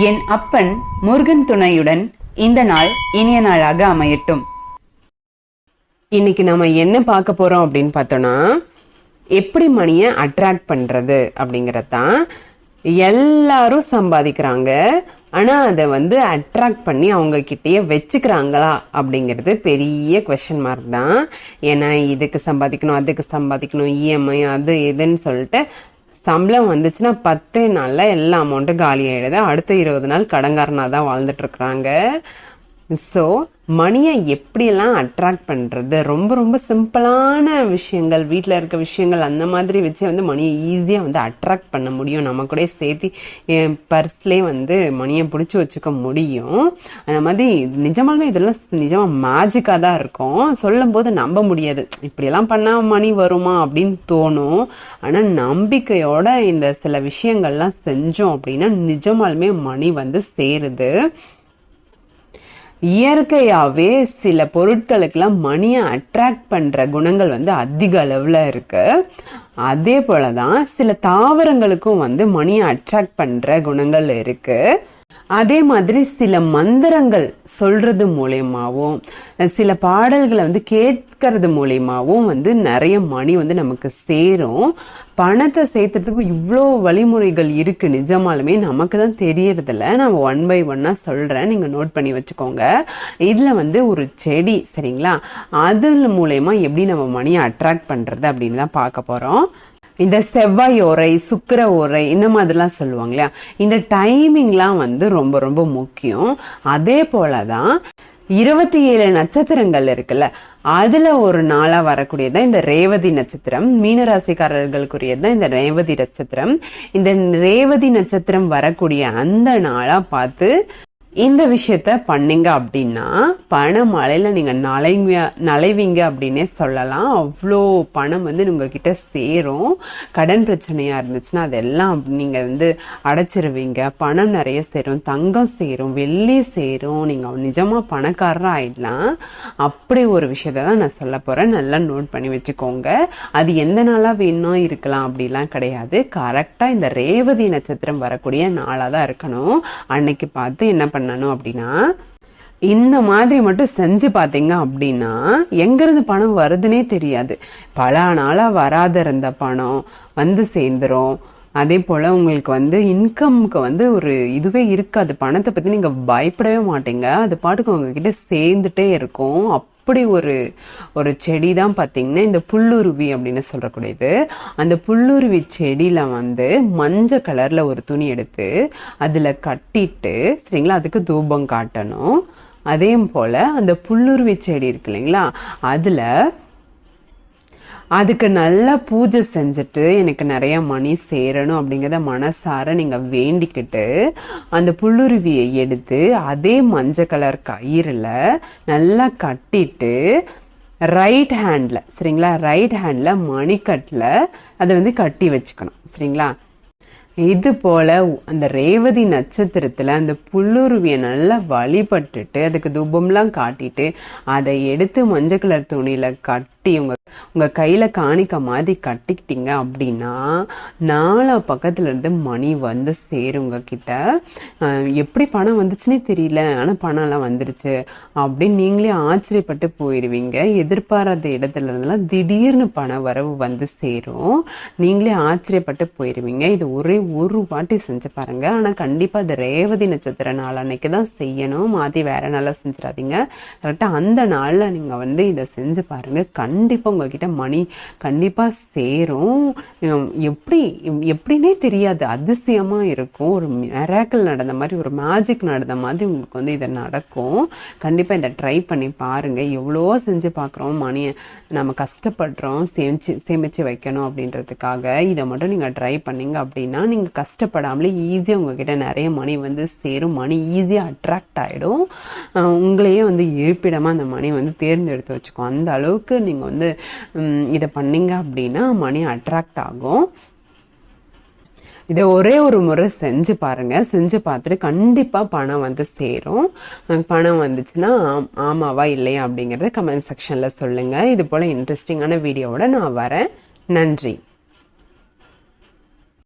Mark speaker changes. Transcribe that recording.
Speaker 1: என் அப்பன் முருகன் துணையுடன் இந்த நாள் இனிய நாளாக அமையட்டும்.
Speaker 2: இன்னைக்கு நம்ம என்ன பார்க்க போறோம் அப்படின்னு பார்த்தோம்னா எப்படி மணியை அட்ராக்ட் பண்றது அப்படிங்கறது தான் எல்லாரும் சம்பாதிக்கிறாங்க. ஆனா அதை வந்து அட்ராக்ட் பண்ணி அவங்க கிட்டேயே வச்சுக்கிறாங்களா அப்படிங்கிறது பெரிய கொஷின் மார்க் தான். ஏன்னா இதுக்கு சம்பாதிக்கணும் அதுக்கு சம்பாதிக்கணும் இஎம்ஐ அது இதுன்னு சொல்லிட்டு சம்பளம் வந்துச்சுன்னா பத்தே நாளில் எல்லா அமௌண்ட்டும் காலி ஆகிடுது அடுத்த இருபது நாள் கடங்காரனாக தான் வாழ்ந்துட்டுருக்குறாங்க ஸோ மணியை எப்படியெல்லாம் அட்ராக்ட் பண்ணுறது ரொம்ப ரொம்ப சிம்பிளான விஷயங்கள் வீட்டில் இருக்க விஷயங்கள் அந்த மாதிரி வச்சே வந்து மணியை ஈஸியாக வந்து அட்ராக்ட் பண்ண முடியும். நம்ம கூட சேர்த்து பர்ஸ்லேயே வந்து மணியை பிடிச்சி வச்சுக்க முடியும். அந்த மாதிரி நிஜமாலுமே இதெல்லாம் நிஜமாக மேஜிக்காக தான் இருக்கும். சொல்லும் போது நம்ப முடியாது. இப்படியெல்லாம் பண்ணால் மணி வருமா அப்படின்னு தோணும். ஆனால் நம்பிக்கையோட இந்த சில விஷயங்கள்லாம் செஞ்சோம் அப்படின்னா நிஜமாலுமே மணி வந்து சேருது. இயற்கையாகவே சில பொருட்களுக்கெல்லாம் மணியை அட்ராக்ட் பண்ணுற குணங்கள் வந்து அதிக அளவில் இருக்கு. அதே போல தான் சில தாவரங்களுக்கும் வந்து மணியை அட்ராக்ட் பண்ணுற குணங்கள் இருக்கு. அதே மாதிரி சில மந்திரங்கள் சொல்றது மூலயமாவும் சில பாடல்களை வந்து கேட்கறது மூலயமாவும் வந்து நிறைய மணி வந்து நமக்கு சேரும். பணத்தை சேர்த்துறதுக்கு இவ்வளோ வழிமுறைகள் இருக்கு நிஜமாலுமே நமக்கு தான் தெரியறதில்ல. நான் ஒன் பை ஒன்னா சொல்றேன். நீங்க நோட் பண்ணி வச்சுக்கோங்க. இதுல வந்து ஒரு செடி சரிங்களா? அது மூலயமா எப்படி நம்ம மணியை அட்ராக்ட் பண்றது அப்படின்னு தான் பார்க்க போறோம். இந்த செவ்வாய் ஓரை சுக்கர ஓரை இந்த மாதிரிலாம் சொல்லுவாங்க இல்லையா இந்த டைமிங்லாம் வந்து ரொம்ப ரொம்ப முக்கியம். அதே போல தான் இருபத்தி ஏழு நட்சத்திரங்கள் இருக்குல்ல அதுல ஒரு நாளா வரக்கூடியதான் இந்த ரேவதி நட்சத்திரம். மீனராசிக்காரர்களுக்குரியதான் இந்த ரேவதி நட்சத்திரம். இந்த ரேவதி நட்சத்திரம் வரக்கூடிய அந்த நாளா பார்த்து இந்த விஷயத்த பண்ணீங்க அப்படின்னா பண நீங்கள் நீங்க நலைங்க நலைவீங்க அப்படின்னே சொல்லலாம். அவ்வளோ பணம் வந்து உங்ககிட்ட சேரும். கடன் பிரச்சனையாக இருந்துச்சுன்னா அதெல்லாம் நீங்கள் வந்து அடைச்சிருவீங்க. பணம் நிறைய சேரும் தங்கம் சேரும் வெள்ளி சேரும். நீங்கள் நிஜமாக பணக்காரராக ஆயிடலாம். அப்படி ஒரு விஷயத்த தான் நான் சொல்ல போகிறேன் நல்லா நோட் பண்ணி வச்சுக்கோங்க. அது எந்த நாளாக வேணும் இருக்கலாம். அப்படிலாம் கிடையாது. கரெக்டாக இந்த ரேவதி நட்சத்திரம் வரக்கூடிய நாளாக தான் இருக்கணும். அன்னைக்கு பார்த்து என்ன பண்ணணும் அப்படின்னா இந்த மாதிரி மட்டும் செஞ்சு பார்த்தீங்க அப்படின்னா எங்கேருந்து பணம் வருதுன்னே தெரியாது. பல நாளாக வராத இருந்த பணம் வந்து சேர்ந்துரும். அதே போல் உங்களுக்கு வந்து இன்கம்க்கு வந்து ஒரு இதுவே இருக்காது. பணத்தை பற்றி நீங்கள் பயப்படவே மாட்டீங்க. அது பாட்டுக்கு உங்ககிட்ட சேர்ந்துட்டே இருக்கும். அப்படி ஒரு ஒரு செடி தான் பார்த்தீங்கன்னா இந்த புல்லுருவி அப்படின்னு சொல்லக்கூடியது. அந்த புல்லுருவி செடியில் வந்து மஞ்சள் கலரில் ஒரு துணி எடுத்து அதில் கட்டிட்டு சரிங்களா அதுக்கு தூபம் காட்டணும். அதே போல் அந்த புல்லுருவி செடி இருக்கு இல்லைங்களா அதில் அதுக்கு நல்லா பூஜை செஞ்சுட்டு எனக்கு நிறைய மணி சேரணும் அப்படிங்கிறத மனசார நீங்கள் வேண்டிக்கிட்டு அந்த புல்லுருவியை எடுத்து அதே மஞ்சள் கலர் கயிறில் நல்லா கட்டிட்டு ரைட் ஹேண்டில் சரிங்களா? ரைட் ஹேண்டில் மணிக்கட்டில் அதை வந்து கட்டி வச்சுக்கணும் சரிங்களா? இது போல அந்த ரேவதி நட்சத்திரத்தில் அந்த புல்லுருவியை நல்லா வழிபட்டுட்டு அதுக்கு தூபம்லாம் காட்டிட்டு அதை எடுத்து மஞ்சள் கலர் துணியில் கட் கட்டி உங்கள் உங்கள் கையில் காணிக்க மாதிரி கட்டிக்கிட்டீங்க அப்படின்னா நாலா பக்கத்துலேருந்து மணி வந்து சேருங்க கிட்ட எப்படி பணம் வந்துச்சுன்னே தெரியல ஆனால் பணம்லாம் வந்துருச்சு அப்படின்னு நீங்களே ஆச்சரியப்பட்டு போயிடுவீங்க எதிர்பாராத இடத்துல இருந்தெல்லாம் திடீர்னு பண வரவு வந்து சேரும். நீங்களே ஆச்சரியப்பட்டு போயிடுவீங்க இது ஒரே ஒரு வாட்டி செஞ்சு பாருங்கள் ஆனால் கண்டிப்பாக அது ரேவதி நட்சத்திர நாள் அன்னைக்கு தான் செய்யணும். மாற்றி வேற நாளாக செஞ்சிடாதீங்க. கரெக்டாக அந்த நாளில் நீங்கள் வந்து இதை செஞ்சு பாருங்க. கண்டிப்பாக உங்ககிட்ட மணி கண்டிப்பாக சேரும். எப்படி எப்படின்னே தெரியாது. அதிசயமாக இருக்கும். ஒரு மிராக்கிள் நடந்த மாதிரி ஒரு மேஜிக் நடந்த மாதிரி உங்களுக்கு வந்து இதை நடக்கும். கண்டிப்பாக இதை ட்ரை பண்ணி பாருங்கள் எவ்வளோ செஞ்சு பார்க்குறோம். மணியை நம்ம கஷ்டப்படுறோம். சேமிச்சு சேமித்து வைக்கணும் அப்படின்றதுக்காக. இதை மட்டும் நீங்கள் ட்ரை பண்ணீங்க அப்படின்னா நீங்கள் கஷ்டப்படாமலே ஈஸியாக உங்ககிட்ட நிறைய மணி வந்து சேரும். மணி ஈஸியாக அட்ராக்ட் ஆகிடும் உங்களையே வந்து இருப்பிடமாக அந்த மணி வந்து தேர்ந்தெடுத்து வச்சுக்கோ அந்த அளவுக்கு நீங்கள் வந்து இதை பண்ணிங்க அப்படின்னா மணி அட்ராக்ட் ஆகும். இதை ஒரே ஒரு முறை செஞ்சு பாருங்க. செஞ்சு பார்த்துட்டு கண்டிப்பாக பணம் வந்து சேரும். பணம் வந்துச்சுன்னா ஆமாவா இல்லையா அப்படிங்கிறத கமெண்ட் செக்ஷனில் சொல்லுங்கள் இது போல் இன்ட்ரெஸ்டிங்கான வீடியோவோட நான் வரேன். நன்றி.